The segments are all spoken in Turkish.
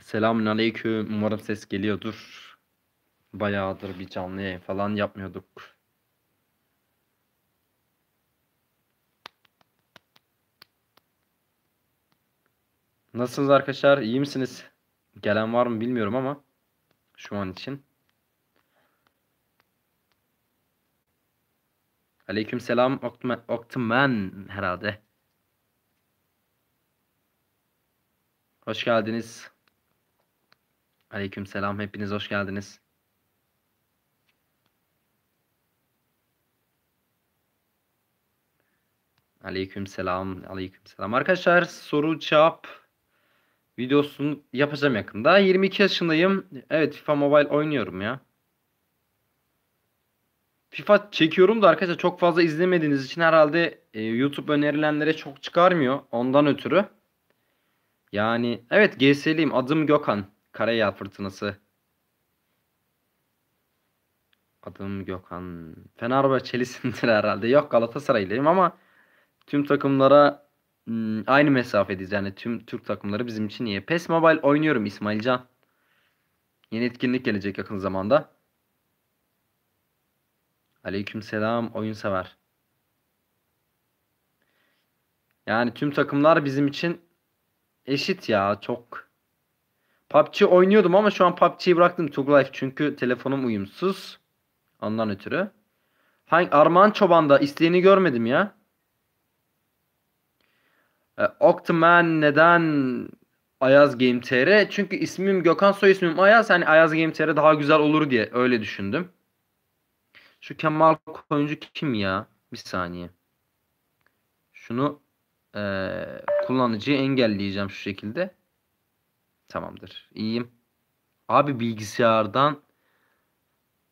Selamünaleyküm. Umarım ses geliyordur. Bayağıdır bir canlı yayın falan yapmıyorduk. Nasılsınız arkadaşlar? İyi misiniz? Gelen var mı bilmiyorum ama şu an için. Aleyküm selam Oktman herhalde. Hoş geldiniz. Aleyküm selam. Hepiniz hoş geldiniz. Aleyküm selam. Aleyküm selam. Arkadaşlar soru cevap videosunu yapacağım yakında. 22 yaşındayım. Evet FIFA Mobile oynuyorum ya. FIFA çekiyorum da arkadaşlar çok fazla izlemediğiniz için herhalde e, YouTube önerilenlere çok çıkarmıyor. Ondan ötürü. Yani evet GS'liyim. Adım Gökhan. Karayel Fırtınası. Adım Gökhan. Fenerbahçelisindir herhalde. Yok Galatasaraylıyım ama tüm takımlara hmm, aynı mesafedeyiz. Yani tüm Türk takımları bizim için iyi. PES Mobile oynuyorum İsmailcan. Yeni etkinlik gelecek yakın zamanda. Aleykümselam oyun sever. Yani tüm takımlar bizim için eşit ya çok. PUBG oynuyordum ama şu an PUBG'yi bıraktım Tug Life çünkü telefonum uyumsuz. Ondan ötürü. Hangi Armağan Çoban'da isteğini görmedim ya. E, Octoman neden Ayaz Game TR? Çünkü ismim Gökhan soy ismim Ayaz. Hani Ayaz Game TR daha güzel olur diye öyle düşündüm. Şu Kemal Koyuncu kim ya? Bir saniye. Şunu e, kullanıcıyı engelleyeceğim şu şekilde. Tamamdır. İyiyim. Abi bilgisayardan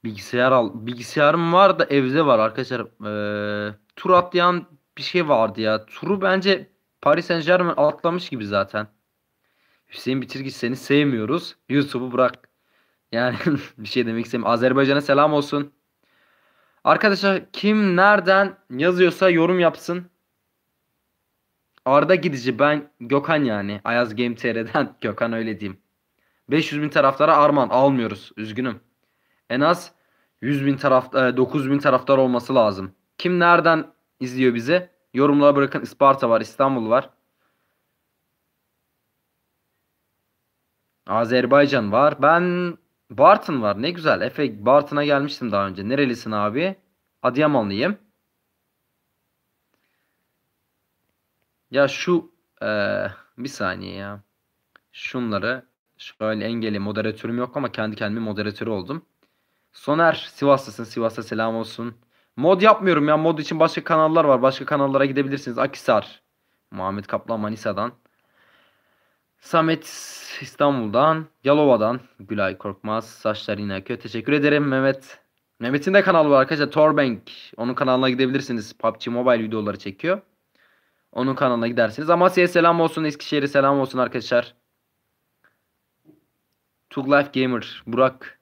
bilgisayar al. Bilgisayarım var da evde var arkadaşlar. Ee, tur atlayan bir şey vardı ya. Turu bence Paris Saint Germain atlamış gibi zaten. Hüseyin Bitirgiç seni sevmiyoruz. YouTube'u bırak. Yani bir şey demek istemiyorum. Azerbaycan'a selam olsun. Arkadaşlar kim nereden yazıyorsa yorum yapsın. Arda gidici ben Gökhan yani. Ayaz Game TR'den Gökhan öyle diyeyim. 500 bin taraftara Arman almıyoruz. Üzgünüm. En az 100 bin taraf, 9 e, bin taraftar olması lazım. Kim nereden izliyor bizi? Yorumlara bırakın. Isparta var, İstanbul var. Azerbaycan var. Ben Bartın var. Ne güzel. Efe Bartın'a gelmiştim daha önce. Nerelisin abi? Adıyamanlıyım. Ya şu ee, bir saniye ya. Şunları şöyle engeli moderatörüm yok ama kendi kendime moderatörü oldum. Soner Sivaslısın. Sivas'a selam olsun. Mod yapmıyorum ya. Mod için başka kanallar var. Başka kanallara gidebilirsiniz. Akisar. Muhammed Kaplan Manisa'dan. Samet İstanbul'dan. Yalova'dan. Gülay Korkmaz. Saçlar İnakö. Teşekkür ederim Mehmet. Mehmet'in de kanalı var arkadaşlar. Torbank. Onun kanalına gidebilirsiniz. PUBG Mobile videoları çekiyor. Onun kanalına gidersiniz. Amasya'ya selam olsun. Eskişehir'e selam olsun arkadaşlar. Tug Life Gamer. Burak.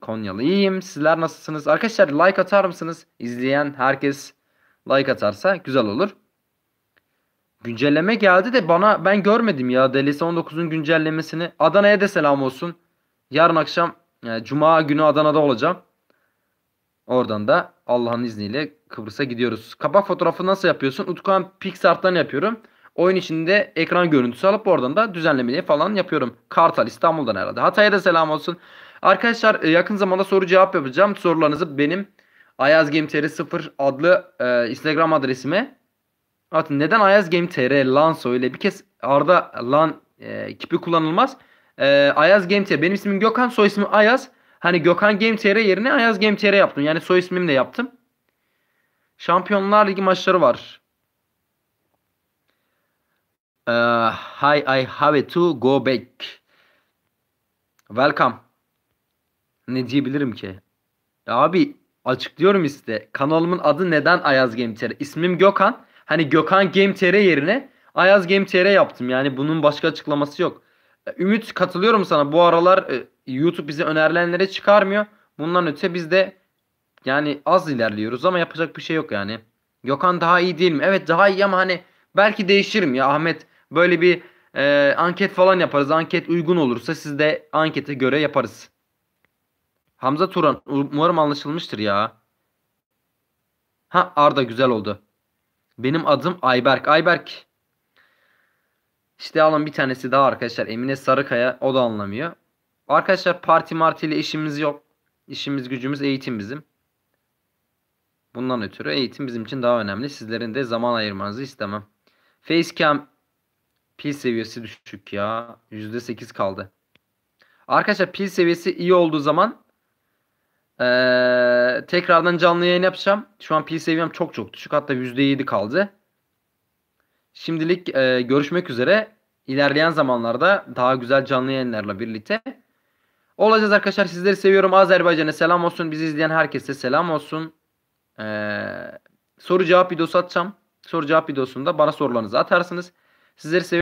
Konyalı. İyiyim. Sizler nasılsınız? Arkadaşlar like atar mısınız? İzleyen herkes like atarsa güzel olur. Güncelleme geldi de bana ben görmedim ya. DLS 19'un güncellemesini. Adana'ya da selam olsun. Yarın akşam yani Cuma günü Adana'da olacağım. Oradan da Allah'ın izniyle Kıbrıs'a gidiyoruz. Kapak fotoğrafı nasıl yapıyorsun? Utkan Pixart'tan yapıyorum. Oyun içinde ekran görüntüsü alıp oradan da düzenlemeyi falan yapıyorum. Kartal İstanbul'dan herhalde. Hatay'a da selam olsun. Arkadaşlar e, yakın zamanda soru cevap yapacağım. Sorularınızı benim ayazgametr0 adlı e, Instagram adresime atın. Neden ayazgametr lan söyle. Bir kez Arda lan e, kipi kullanılmaz. E, Ayaz benim ismim Gökhan soy ismim Ayaz. Hani Gökhan Game TR yerine Ayaz Game TR yaptım. Yani soy ismimle yaptım. Şampiyonlar Ligi maçları var. Uh, hi, I have to go back. Welcome. Ne diyebilirim ki? Abi açıklıyorum işte. Kanalımın adı neden Ayaz Game TR? İsmim Gökhan. Hani Gökhan Game TR yerine Ayaz Game TR yaptım. Yani bunun başka açıklaması yok. Ümit katılıyorum sana. Bu aralar e, YouTube bize önerilenlere çıkarmıyor. Bundan öte biz de yani az ilerliyoruz ama yapacak bir şey yok yani. Gökhan daha iyi değil mi? Evet daha iyi ama hani belki değişirim ya Ahmet. Böyle bir Ee, anket falan yaparız. Anket uygun olursa siz de ankete göre yaparız. Hamza Turan umarım anlaşılmıştır ya. Ha Arda güzel oldu. Benim adım Ayberk. Ayberk. İşte alın bir tanesi daha arkadaşlar. Emine Sarıkaya o da anlamıyor. Arkadaşlar parti marti ile işimiz yok. İşimiz gücümüz eğitim bizim. Bundan ötürü eğitim bizim için daha önemli. Sizlerin de zaman ayırmanızı istemem. Facecam pil seviyesi düşük ya. %8 kaldı. Arkadaşlar pil seviyesi iyi olduğu zaman eee, tekrardan canlı yayın yapacağım. Şu an pil seviyem çok çok düşük. Hatta %7 kaldı. Şimdilik eee, görüşmek üzere. İlerleyen zamanlarda daha güzel canlı yayınlarla birlikte olacağız arkadaşlar. Sizleri seviyorum. Azerbaycan'a selam olsun. Bizi izleyen herkese selam olsun. Eee, soru cevap videosu atacağım. Soru cevap videosunda bana sorularınızı atarsınız. Sizleri seviyorum.